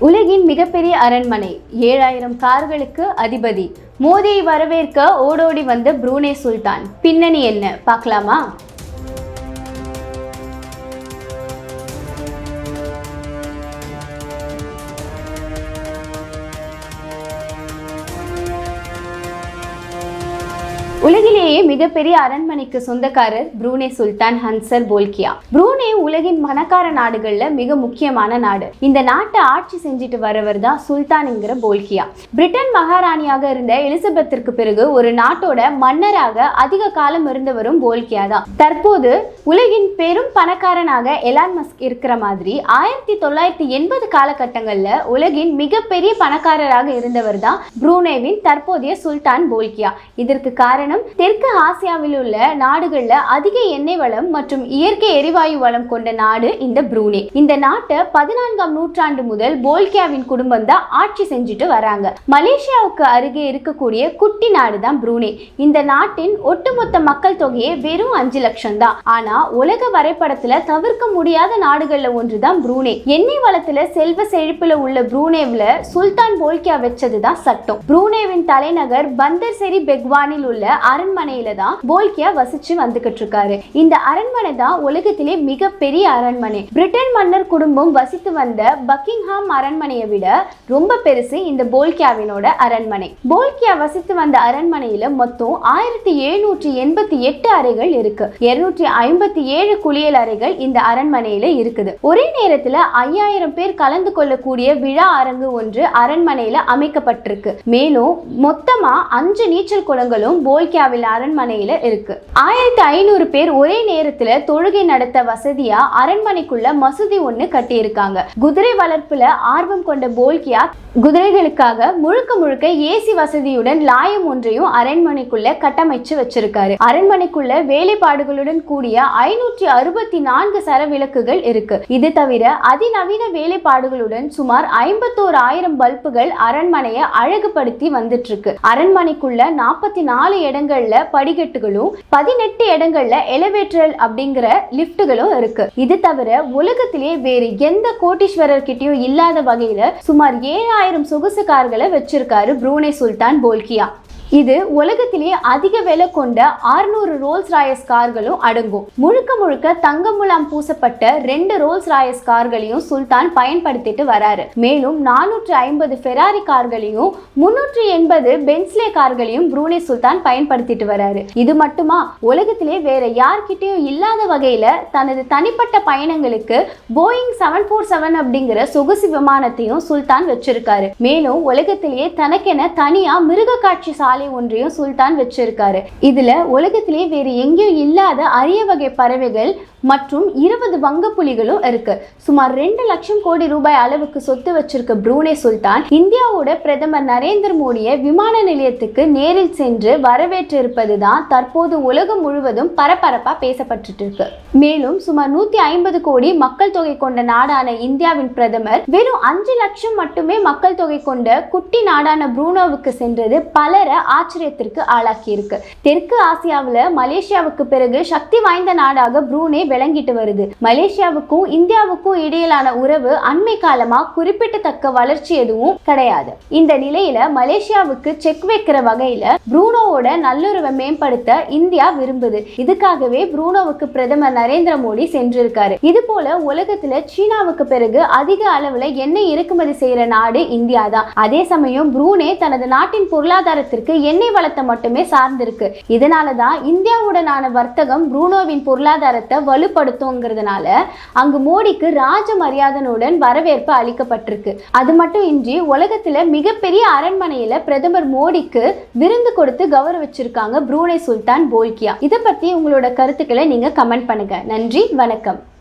உலகின் மிகப்பெரிய அரண்மனை. ஏழாயிரம் கார்களுக்கு அதிபதி. மோதியை வரவேற்க ஓடோடி வந்த ப்ரூனே சுல்தான். பின்னணி என்ன? பார்க்கலாமா? உலகிலேயே மிகப்பெரிய அரண்மனைக்கு சொந்தக்காரர் ப்ரூனே சுல்தான் ஹன்சர் போல்கியா. ப்ரூனே உலகின் பணக்கார நாடுகள்ல மிக முக்கியமான நாடு. இந்த நாட்டை ஆட்சி செஞ்சுட்டு வரவர் தான் சுல்தான்ங்கிற போல்கியா. பிரிட்டன் மகாராணியாக இருந்த எலிசபெத்திற்கு பிறகு ஒரு நாட்டோட மன்னராக அதிக காலம் இருந்தவரும் போல்கியா தான். தற்போது உலகின் பெரும் பணக்காரனாக எலான் மஸ்க் இருக்கிற மாதிரி ஆயிரத்தி தொள்ளாயிரத்தி எண்பது காலகட்டங்கள்ல உலகின் மிகப்பெரிய பணக்காரராக இருந்தவர் தான் ப்ரூனேவின் தற்போதைய சுல்தான் போல்கியா. இதற்கு காரணம் தெற்கு ஆசியாவில் உள்ள நாடுகள்ல அதிக எண்ணெய் வளம் மற்றும் இயற்கை எரிவாயு வளம் கொண்ட நாடு இந்த ப்ரூனே. இந்த நாட்டை பதினான்காம் நூற்றாண்டு முதல் போல்கியாவின் குடும்பம் தான் ஆட்சி செஞ்சுட்டு வராங்க. மலேசியாவுக்கு அருகே இருக்கக்கூடிய குட்டி நாடு தான் ப்ரூனே. இந்த நாட்டின் ஒட்டுமொத்த மக்கள் தொகையே வெறும் அஞ்சு லட்சம் தான். ஆனா உலக வரைபடத்துல தவிர்க்க முடியாத நாடுகள்ல ஒன்றுதான் ப்ரூனே. எண்ணெய் வளத்துல செல்வ செழிப்புல உள்ள ப்ரூனேவ்ல சுல்தான் போல்கியா வச்சதுதான் சட்டம். ப்ரூனேவின் தலைநகர் பந்தர் செரி பெக்வானில் உள்ள அரண்மனையில தான் போல்கியா வசிச்சு வந்துகிட்டு இருக்காரு. இந்த அரண்மனை தான் உலகத்திலே மிகப்பெரிய அரண்மனை. பிரிட்டன் மன்னர் குடும்பம் வசித்து வந்த பக்கிங்ஹாம் அரண்மனையை விட ரொம்ப பெருசு இந்த போல்கியாவினோட அரண்மனை. போல்கியா வசித்து வந்த அரண்மனையில மொத்தம் ஆயிரத்தி எழுநூற்றி எண்பத்தி எட்டு அறைகள் இருக்கு. இருநூற்றி ஐம்பத்தி ஏழு குளியல் அறைகள் இந்த அரண்மனையில இருக்குது. ஒரே நேரத்துல ஐயாயிரம் பேர் கலந்து கொள்ளக்கூடிய விழா அரங்கு ஒன்று அரண்மனையில அமைக்கப்பட்டிருக்கு. மேலும் மொத்தமா அஞ்சு நீச்சல் குளங்களும் போல்கியாவில் அரண்மனையில இருக்கு. ஆயிரத்தி ஐநூறு பேர் ஒரே நேரத்துல தொழுகை நடத்த வசதியா அரண்மனைக்குள்ள மசூதி ஒண்ணு கட்டியிருக்காங்க. குதிரை வளர்ப்புல ஆர்வம் கொண்ட போல்கியா குதிரைகளுக்காக முழுக்க முழுக்க ஏசி வசதியுடன் லாயம் ஒன்றையும் அரண்மனைக்குள்ள கட்டமைச்சு வச்சிருக்காரு. அரண்மனைக்குள்ள வேலைப்பாடுகளுடன் கூடிய ஐநூற்றி அறுபத்தி நான்கு சரவிளக்குகள் இருக்கு. இது தவிர அதிநவீன வேலைப்பாடுகளுடன் சுமார் ஐம்பத்தோரு ஆயிரம் பல்புகள் அரண்மனையை அழகுபடுத்தி வந்துட்டு இருக்கு. அரண்மனைக்குள்ள நாற்பத்தி நாலு இடம் இடங்கள்ல படிக்கட்டுகளும் பதினெட்டு இடங்கள்ல எலிவேட்டர் அப்படிங்கிற லிப்டுகளும் இருக்கு. இது தவிர உலகத்திலே வேறு எந்த கோட்டீஸ்வரர் கிட்டயும் இல்லாத வகையில சுமார் ஏழாயிரம் சொகுசு கார்களை வச்சிருக்காரு புரூனே சுல்தான் போல்கியா. இது உலகத்திலேயே அதிக விலை கொண்ட ஆறுநூறு ரோல்ஸ் ராயஸ் கார்களும் அடங்கும். முழுக்க முழுக்க தங்க முலாம் பூசப்பட்ட ரெண்டு ரோல்ஸ் ராயஸ் கார்களையும் சுல்தான் பயன்படுத்திட்டு வராரு. மேலும் நானூற்று ஐம்பது ஃபெராரி கார்களையும் முன்னூற்றி எண்பது பென்ஸ்லே கார்களையும் ப்ரூனே சுல்தான் பயன்படுத்திட்டு வராரு. இது மட்டுமா? உலகத்திலே வேற யார்கிட்டயும் இல்லாத வகையில தனது தனிப்பட்ட பயணங்களுக்கு போயிங் செவன் ஃபோர் செவன் அப்படிங்கிற சொகுசு விமானத்தையும் சுல்தான் வச்சிருக்காரு. மேலும் உலகத்திலேயே தனக்கென தனியா மிருக காட்சி சாலை ஒன்றையும் சுல்தான் வச்சிருக்காரு. இதுல உலகத்திலே வேறு எங்கேயும் இல்லாத அரிய வகை பறவைகள் மற்றும் இருபது வங்க புலிகளும் இருக்கு. சுமார் ரெண்டு லட்சம் கோடி ரூபாய் அளவுக்கு சொத்து வச்சிருக்க ப்ரூனே சுல்தான் இந்தியாவோட பிரதமர் நரேந்திர மோடியை விமான நிலையத்துக்கு நேரில் சென்று வரவேற்று தான் தற்போது உலகம் முழுவதும் பரபரப்பா பேசப்பட்டு இருக்கு. மேலும் சுமார் நூத்தி ஐம்பது கோடி மக்கள் தொகை கொண்ட நாடான இந்தியாவின் பிரதமர் வெறும் அஞ்சு லட்சம் மட்டுமே மக்கள் தொகை கொண்ட குட்டி நாடான ப்ரூனோவுக்கு சென்றது பலரை ஆச்சரியத்திற்கு ஆளாக்கி இருக்கு தெற்கு ஆசியாவில் மலேசியாவுக்கு பிறகு சக்தி வாய்ந்த நாடாக ப்ரூனே விளங்கிட்டு வருது. மலேசியாவுக்கும் இந்தியாவுக்கும் இடையிலான உறவு அண்மை காலமா குறிப்பிடத்தக்க வளர்ச்சி எதுவும் கிடையாது. இந்த நிலையில மலேசியாவுக்கு செக் வைக்கிற வகையில புரூனோவோட நல்லுறவை மேம்படுத்த இந்தியா விரும்புது. இதுக்காகவே புரூனோவுக்கு பிரதமர் நரேந்திர மோடி சென்றிருக்காரு. இது போல உலகத்துல சீனாவுக்கு பிறகு அதிக அளவுல எண்ணெய் இறக்குமதி செய்யற நாடு இந்தியா தான் அதே சமயம் புரூனே தனது நாட்டின் பொருளாதாரத்திற்கு எண்ணெய் வளத்தை மட்டுமே சார்ந்திருக்கு. இதனால தான் இந்தியாவுடனான வர்த்தகம் ப்ரூனோவின் பொருளாதாரத்தை வலுப்படுத்துங்கிறதுனால அங்கு மோடிக்கு ராஜ மரியாதனுடன் வரவேற்பு அளிக்கப்பட்டிருக்கு. அது மட்டும் இன்றி உலகத்துல மிகப்பெரிய அரண்மனையில பிரதமர் மோடிக்கு விருந்து கொடுத்து கௌரவிச்சிருக்காங்க ப்ரூனே சுல்தான் போல்கியா. இதை பத்தி உங்களோட கருத்துக்களை நீங்க கமெண்ட் பண்ணுங்க. நன்றி வணக்கம்.